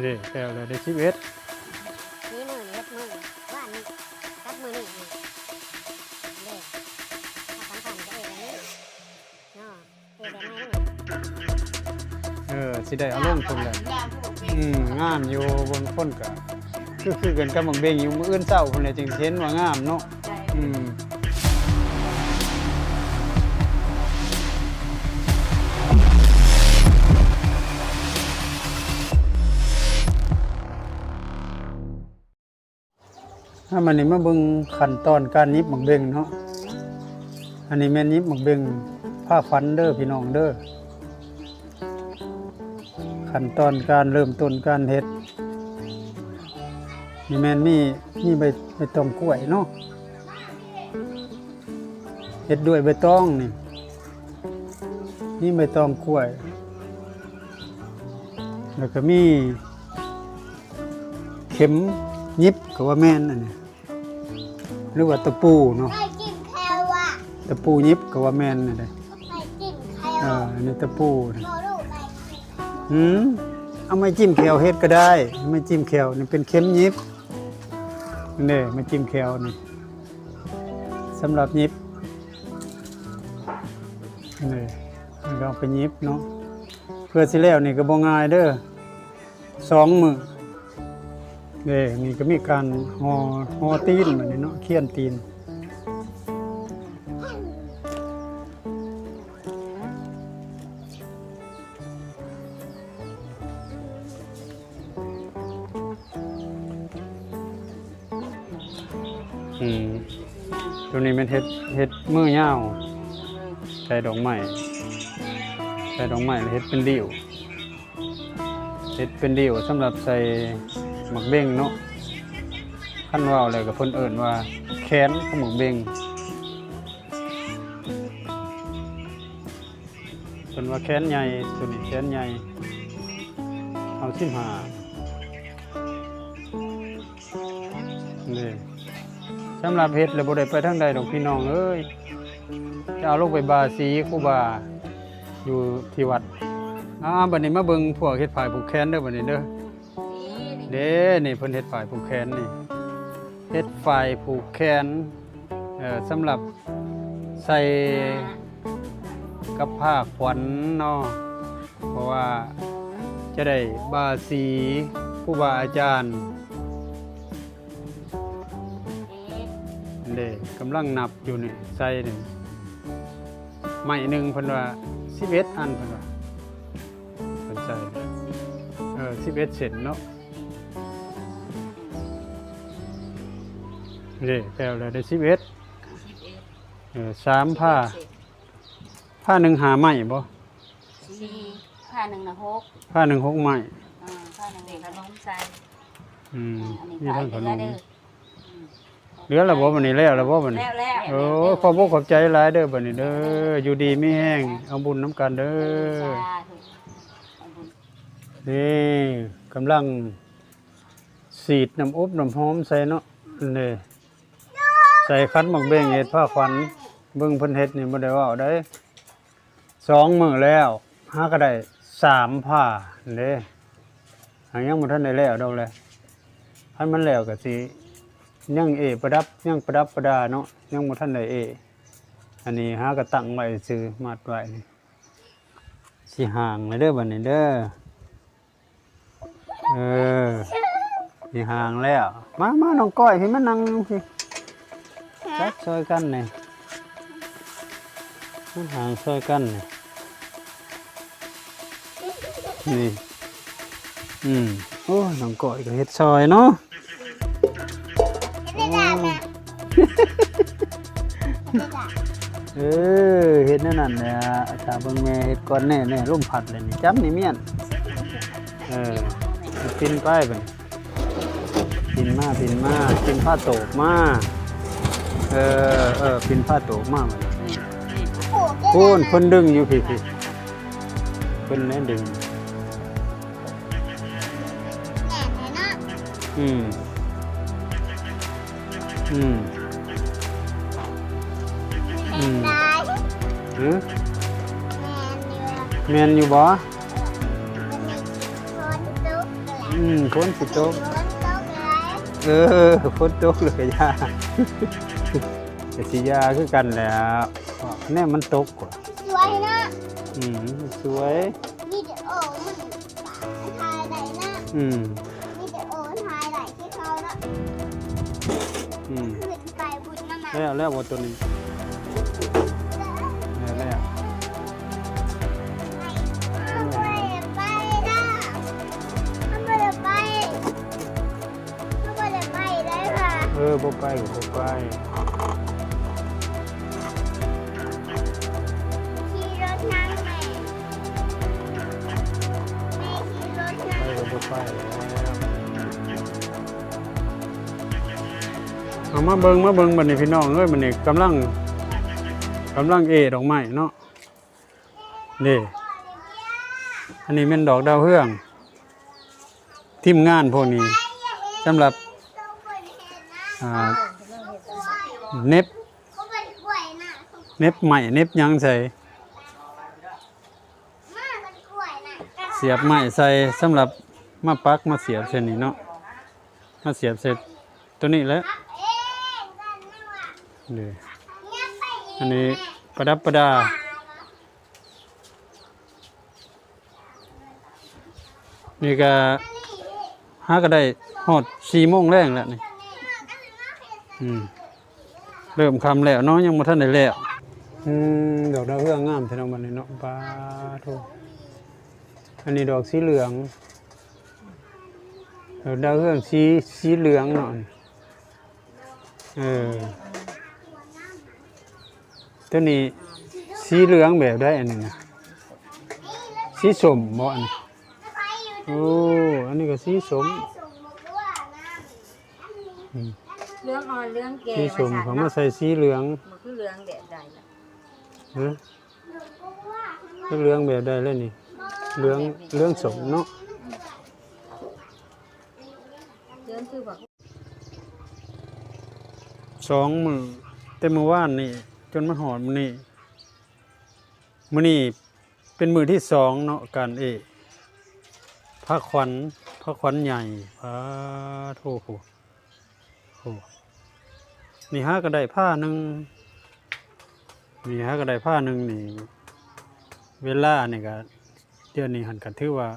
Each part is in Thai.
นี่แก้วเลยได้สิบเอ็ดนี่มือนี่เฮ็ดมือว่านนี่กับมือนี่นเด้ถ้าสำคัญก็เอ้แบบนี้เนาะเอ้แบบนั้นเออสิได้เอาลงตรงเลยอืมงามอยู่บนคนกะคือคือกันกับบังเบงอยู่มื้ออื่นเช้าพุ่นแหละจึงเห็นว่างามเนาะอืม ถ้ามันนี่มาเบิ่งขั้นตอนการยิบหมักเบงเนาะ อันนี้แม่นยิบหมักเบงผ้าฟันเด้อพี่น้องเด้อ ขั้นตอนการเริ่มต้นการเฮ็ดนี่แม่นมีมีใบใบตองกล้วยเนาะเฮ็ดด้วยใบตองนี่ นี่ใบตองกล้วย แล้วก็มี เข็มยิบก็ว่าแม่นอันนี้ หรือว่าตะปูเนาะได้จิ้มแค่ว่าตะปูยิบก็ว่าแม่นนี่นแหละได้จิ้มแค่เอว่าออันนี้ตะปูนี่โมลูกได้หืมเอาไม่จิ้มแควเฮ็ดก็ได้ไม่จิ้มแควนี่เป็นเข็มยิบนี่ไม่จิ้มแควนี่สำหรับยิบนี่แล้วก็เอาไปยิบเนาะเพื่อสิแล้วนี่ก็บ่ง่ายเด้อสองมือ นี่นี่ก็มีการห่อห่อตีนแบบนี้เนาะเคี่ยนตีนอืมตัวนี้เป็นเฮ็ดเฮ็ดมือยาวใส่ดอกไม้ใส่ดอกไม้เฮ็ดเป็นดิ่วเฮ็ดเป็นดิ่วสำหรับใส่ หมักเบ้งเนาะขั้นว่าวเลยกับเพิ่นเอิ้นว่าแขนของหมักเบ้งเพิ่นว่าแขนใหญ่ตัวนี้แขนใหญ่เอาสิบห้านี่สำหรับเฮ็ดแล้วบ่ได้ไปทางใดดอกพี่น้องเอ้ยจะเอาลงไปบาสีครูบาอยู่ที่วัดอ่าบัดนี้มาเบิ่งพวกเฮ็ดผายผูกแขนเด้อบัดนี้เด้อ เด้นี่เพิ่นเฮ็ดผายผูกแขนนี่เฮ็ดฝายผูกแขนเอ่อสำหรับใส่กับผ้าขวัญเนาะเพราะว่าจะได้บาสีครูบาอาจารย์เด้กำลังนับอยู่นี่ใส่นี่ไม้หนึ่งเพิ่นว่า11อันเพิ่นว่าเพิ่นใส่เออ11เซนเนาะ เด้แก้วแล้วได้11เออสามผ้า ผ้าหนึ่งหาไม้บ่สี่ผ้าหนึ่งนะหกผ้าหนึ่งหกไม้อ่าผ้าหนึ่งเด็กขนมใส่อืมอันนี้มีใส่ทั้งขเหนลือมเด้อเหลือแล้วบ่บัดนี้แล้วแล้วบ่บัดนี้ แล้วแล้วโอ้ขอบอกขอบใจหลายเด้อบัดนี้เด้ออยู่ดีไม่แห้งเอาบุญน้ำกันเด้อสาธุเอาบุญนี่กำลังสีดน้ำอบน้ำหอมใส่เนาะนี่ ใส่คันหมักเบ่งเฮ็ดผ้าขวัญเบิ่งเพิ่นเฮ็ดนี่บ่ได้ว่าได้สองมื้อแล้วหาก็ได้สามผ้าเด้หายังบ่ทันได้แล้วดอกเลยคันมันแล้วก็สิยังเอประดับยังประดับประดาเนาะยังบ่ทันได้เอ อันนี้หาก็ตั้งไว้ซื้อมัดไว้นี่สิห่างเลยเด้อบัดนี้เด้อเออมีห่างแล้ว มามาน้องก้อยพี่มานั่งพี่ จัดช่วยกันนี่มันห่างช่วยกันนี่นี่ อืมโอ้น้องก้อยก็เฮ็ดซอยเนาะโอ้เออเฮ็ดนั่นนั่นเนี่ยตาเบิ่งแม่เฮ็ดก่อนแน่แน่ลมพัดเลยนี่จับนี่เมียนเออปินไปเป็นปินมาปินมาปินผ้าโตกมา เออเออปินผ้าโตกมาบัดนี้พูนเพิ่นดึงอยู่พี่พี่เพิ่นแน่ดึง อืม อืม อืมหือแมนอยู่บ่เอืมฝนสิตกฝนตกไหลเออฝนตกเลยก็ยา จะสิยาคือกันแหล้ว แน่มันตกกว่าสวยนะอืมสวย วิดีโอมันถ่ายไหนนะอืมวิดีโอถ่ายไหนที่เขานะอืมขึ้นไปบุญนั่นน่ะแล้วแล้วบ่ตัวนี้แล้วแล้วทำไปนะทำไมไปทำไมไปได้ค่ะเออบ่ไปก็บ่ไป เอามาเบิงมาเบิงบัดนี้พี่น้องเอ้ยบัดนี้กำลังกำลังเอดอกไม้เนาะนี่อันนี้แม่นดอกดาวเฮือง ทีมงานพวกนี้สำหรับเปิดเห็นนะอ่าเน็บเป็นกล้วยนะเน็บใหม่เน็บยังใส่เสียบไม้ใส่สำหรับมาปักมาเสียบเส้นนี้เนาะมาเสียบเสร็จตัวนี้แล้ว ครับเองกันนะว่ะ นี่ เงียบไปอีกอันนี้ประดับประดา นี่ก็หาก็ได้ฮอด4โมงแรงแล้วนี่เริ่มคำแล้วเนาะยังบ่ทันได้แล้วอืมดอกดาวเรืองงามพี่น้องบัดนี้เนาะปาโทอันนี้ดอกสีเหลืองดอกดาวเรืองสีสีเหลืองเนาะเออ ตัวนี้สีเหลืองแบบได้อันนี้นะสีสมบ่อันนี้โอ้อันนี้ก็สีสมอืมเรื่องอ่อนเรื่องแก่สีสมเขามาใส่สีเหลืองมันคือเรื่องแดดใดล่ะเอ้อก็เหลืองแบบใดแล้วนี่เหลืองเหลืองสมเนาะเรื่องคือแบบสองมือแต่เมื่อวานนี่ จนมาหอดมื้อนี้มื้อนี้เป็นมือที่สองเนาะการเอกพระขวัญพระขวัญใหญ่พระโทโหโหนี่ฮะก็ได้ผ้าหนึ่งนี่ฮะก็ได้ผ้าหนึ่งนี่ เวลาเนี่ยก็เดี๋ยวนี้หันกันถือว่า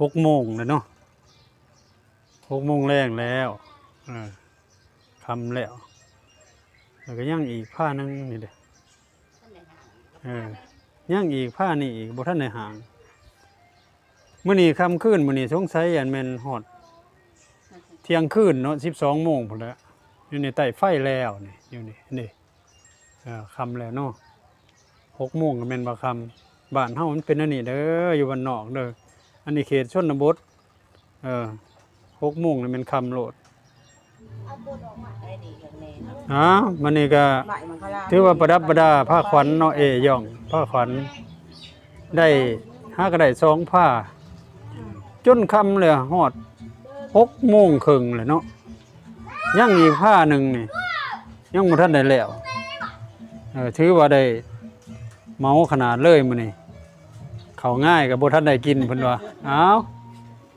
หกโมงแล้วเนาะหกโมงแรงแล้วเออคำแล้ว แล้วก็ย่างอีกผ้าหนึงนี่เด้เออย่างอีกผ้านี่อีกบ่ทันในหางมื้อนี้ค่ำคืนมื้อนี้สงสัยอันแม่นฮอด เที่ยงคืนเนาะ12โมงพุ่นแหล้วอยู่ในใต้ไฟแล้วนี่อยู่นี่นี่เออค่ำแล้วเนาะ6โมงก็แม่นบ่ค่ำบ้านเฮามันเป็นอันนี้เด้ออยู่บ้านนอกเด้ออันนี้เขตชนบทเออ6โมงนี่แม่นค่ำโลด ได้ดีกันแน่เนาะอ๋อมันนี่ก็ใบมันก็ลาถือว่าประดับประดาผ้าขวัญเนาะเอย่องผ้าขวัญได้ห้าก็ได้สองผ้า จนคำเลยฮอดหกโมงครึ่งเลยเนาะยังอีกผ้าหนึ่งนี่ยังบ่ทันได้แล้วเออถือว่าได้เมาขนาดเลยมื้อนี้เขาวง่ายกับบ่ทันได้กินเพิ่นว่าอ้าว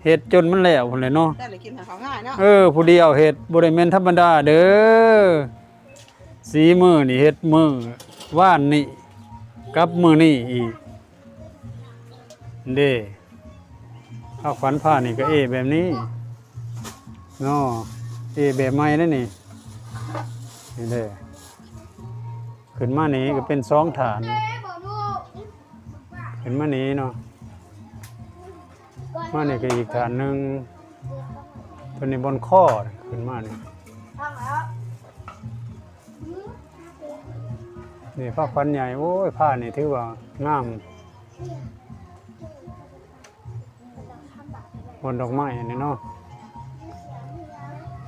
เฮ็ดจนมันแล้วพุ่นเลยเนาะได้เลยกินของง่ายเนาะเออผู้เดียวเฮ็ดบ่ได้แม่นธรรมดาเด้อสีมือนี่เฮ็ดมือว่านนี่กับมือนี่อีกเด้ข้าวขวัญผ้านี่ก็เอแบบนี้เนาะเอแบบใหม่นั่นนี่นี่เด้ขึ้นมานี่ก็เป็นสองฐาน ขึ้นมานี้เนาะ มานี่ก็อีกฐานหนึ่งตัวนี้บนข้อขึ้นมานี่นี่ผ้าพันใหญ่โอ้ยผ้านี่ถือว่างามบนดอกไม้นนี่เนาะ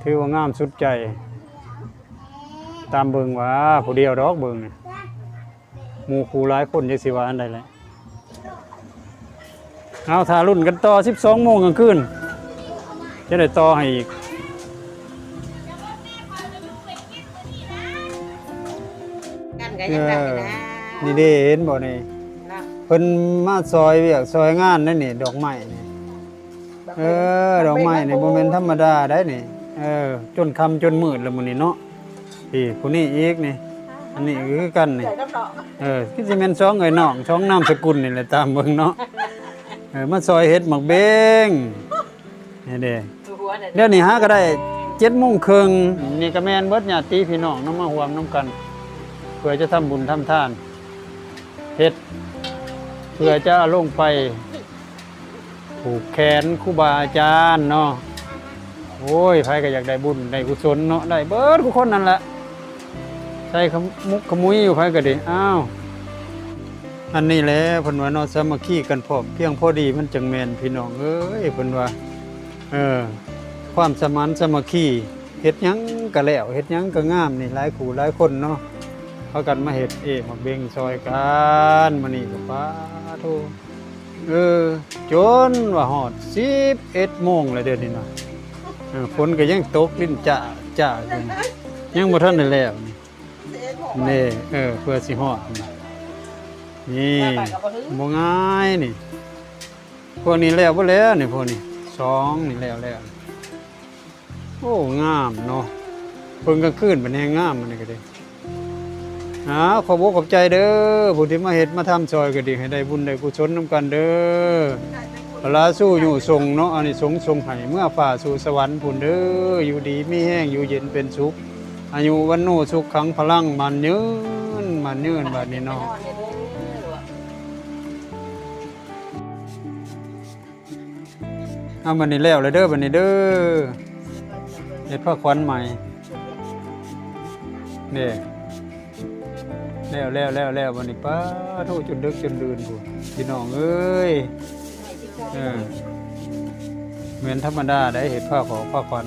ถือว่างามสุดใจ ตามเบิงว่าผู้เดียวดอกเบิงนี่หมู่ครูหลายคนจะสิว่าอันใดเลย เอาทารุ่นกันต่อ 12โมงกลางคืนจะได้ต่อให้อีกกันก็ยังได้นะนี่เด้เห็นบ่นี่นะเพิ่นมาซอยเวียกซอยงานนั่นนี่ดอกไม้นี่ดอกเออดอกไม้นี่บ่แม่นธรรมดาได้นี่เออจนค่ำจนมืดแล้วมื้อนี้เนาะพี่ผู้นี้อีกนี่อันนี้ก็คือกันนี่ใส่น้ำดอกเออคือสิแม่นสองเอ้ยน้องสองนามสกุลนี่แหละตามเบิ่งเนาะ เออมาซอยเฮ็ดหมักเบงนี่เด้ดูหัวเนี่ยเดี๋ยวนี้หาก็ได้7:30นนี่ก็แม่นเบิดญาติพี่น้องนำมาร่วมนํกัน เพื่อจะทำบุญทำทานเฮ็ดเพื่อจะเอาลงไปผูกแขนครูบาอาจารย์เนาะโอ้ยใครก็อยากได้บุญได้กุศลเนาะได้เบิดทุกคนนั่นแหละใช่ขมุกขมุยอยู่ใครก็ดีอ้าว อันนี้แหละเพิ่นว่าเนาะสามัคคีกันพร้อมเพียงพอดีมันจังแม่นพี่น้องเอ้ยเพิ่นว่าเออความสมานสามัคคีเฮ็ดหยังก็แล้วเฮ็ดหยังก็งามนี่หลายคู่หลายคนเนาะพากันมาเฮ็ดเองมาเบ่งซอยกันมานี่ก็ป้าโทเออจนว่าหอดสิบเอ็ดโมงเลยเดี๋ยวนี้นะเออฝนก็ยังตกลิ้นจ่าจ่าอยู่ยังบ่ทันได้แล้วนี่เสียหกนี่เออเพื่อสิฮอดนี่ นี่บ่ง่ายนี่ พวกนี้แล้วบ่แล้วนี่พวกนี้สองนี่แล้วแล้วโอ้งามเนาะเพิ่นกลางคืนเป็นแฮงงามมันนี่ก็ด้อ้าขอบอกขอบใจเด้อผู้ที่มาเฮ็ดมาทำซอยก็ดีให้ได้บุญได้กุศลนํกันเด้อพลาสู้อยู่ทรงเนาะอันนี้สงทรงไห้เมื่อฝ่าสู่สวรรค์ผุนเด้ออยู่ดีไมีแห้งอยู่เย็นเป็นสุขอายุวันโนสุขขังพลังมันยืนมันยืนบัดนี้เนาะ เอาบัดนี้แล้วเลยเด้อบัดนี้เด้อเฮ็ดผ้าขวัญใหม่เนี่ยแล้วแล้วแล้วแล้วบัดนี้ป้าโทษจนดึกจนดื่นพุ่นพี่น้องเอ้ยเออเหมือนธรรมดาได้เห็ดผ้าของผ้าควัน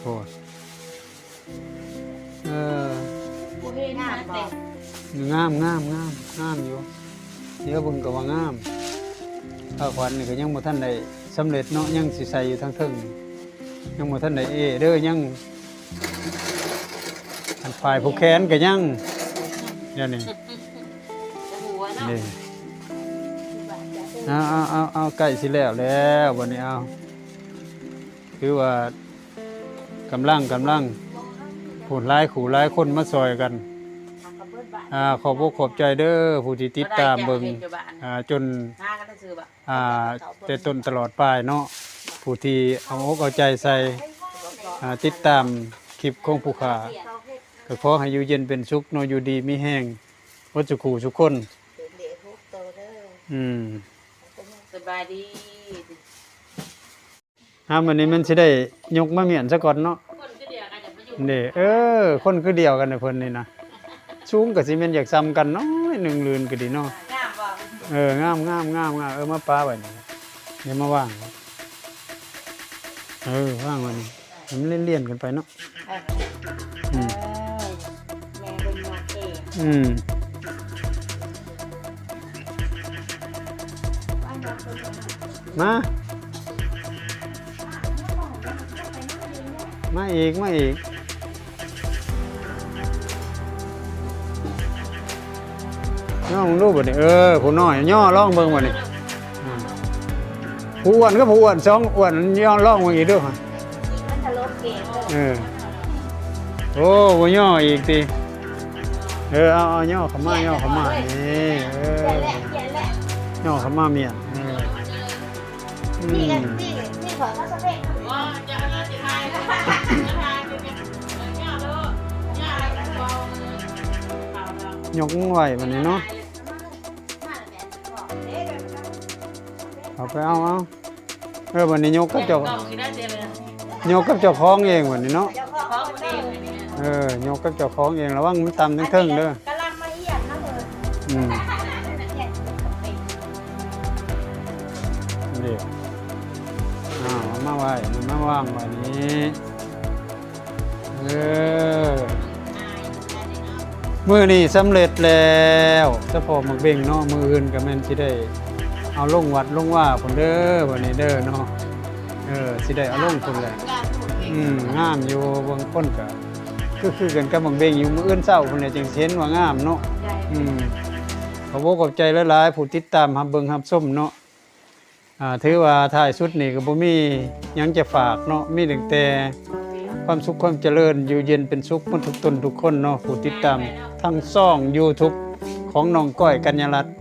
โอ้เอองามบ่งามงามงามงามอยู่เดี๋ยวเบึงก็ว่างามผ้าควันนี่ก็ยังบ่ทันได้ สำเร็จเนาะยังสิใส่อยู่ทั้งเทิงยังบ่ทันได้เอเด้อยังอันฝ่ายผู้แขนก็ยังเดี๋ยวนี้หัวเนาะนี่เอาเอาเอาเอาใกล้สิแล้วแล้ววันนี้เอาคือว่ากำลังกำลังผูดหลายขู่หลายคนมาซอยกัน อ่าขอบอกขอบใจเด้อผู้ที่ติดตามเบิ่งอ่าจนหากันได้ซื้อบ่อ่าแต่ต้นตลอดปลายเนาะผู้ที่เอาอกเอาใจใส่อ่าติดตามคลิปของผู้ขาก็ขอให้อยู่เย็นเป็นสุขเนาะอยู่ดีมีแห้งวัจุกูทุกคนเด็กทุกโตเด้ออืมสบายดีฮะวันนี้มันสิได้ยกมาเมียนซะก่อนเนาะคนก็เดียวกันจะมาอยู่นี่เออ คนคือเดียวกันในเพิ่นนี่นะ สูงก็สิแม่นอยากซ้ำกันน้อยหนึ่งลืนก็ดีเนาะงามบ่เอองามงามงามงามเออมาป้าไว้นี่เดี๋ยวมาว่าง เออว่างไว้นี่ให้มันเลี่ยนๆกันไปเนาะอืมแม่เป็นมาเองอืมมามาอีกมาอีก ย่อมึงรูปบ่นี่เออผู้น้อยย่อล่องเบิ่งบ่นี่อ่าผู้อ้วนก็ผู้อ้วนสองอ้วนย่อล่องเบิ่งอีกเด้วยมันจะลดเกณฑ์เออโอ้บ่ย่ออีกติเออเอาเอาย่อเข้ามาย่อเข้ามานี่เออแหละแหละย่อเข้ามาเมียนเอออืนี่กันมนี่นี่ขอเขาสเปคว่าจะเอาจะทายจะทายจะทายเนี่ยเนี่ยเด้อเนี่ยอะไรกันบ่ยกมือไหวบัดนี้เนาะ เอาไปเอาเอาเออบัดนี้ยกกับเจ้าต้องกินได้เต็มเลยยกกับเจ้าของเองบัดนี้เนาะเพราะเองเนี่ยเออยกกับเจ้าของเองระวังมันต่ำทั้งเทิงเด้อกำลังมาเยี่ยมนะเธออืมนี่อ้าวเอามาไว้มันมาวางไว้นี้เออมือนี่สำเร็จแล้วเฉพาะหมักเบ่งเนาะมืออื่นก็แม่นสิได้ เอาลงวัดลงว่าพุ่นเด้อบัดนี้เด้อเนาะเออสิได้เอาลงพุ่นแหละอืมงามอยู่บางคนก็คือคือกันกับหมักเบ่งอยู่มื้ออื่นเช้าพุ่นแหละจึงเห็นว่างามเนาะอืมขอบอกขอบใจหลายๆผู้ติดตามรับเบิงรับส้มเนาะอ่าถือว่าท้ายสุดนี่ก็บ่มีหยังจะฝากเนาะมีแต่แต่ความสุขความเจริญอยู่เย็นเป็นสุขหมดทุกตนทุกคนเนาะผู้ติดตามทั้งช่อง YouTube ของน้องก้อยกัญญารัตน์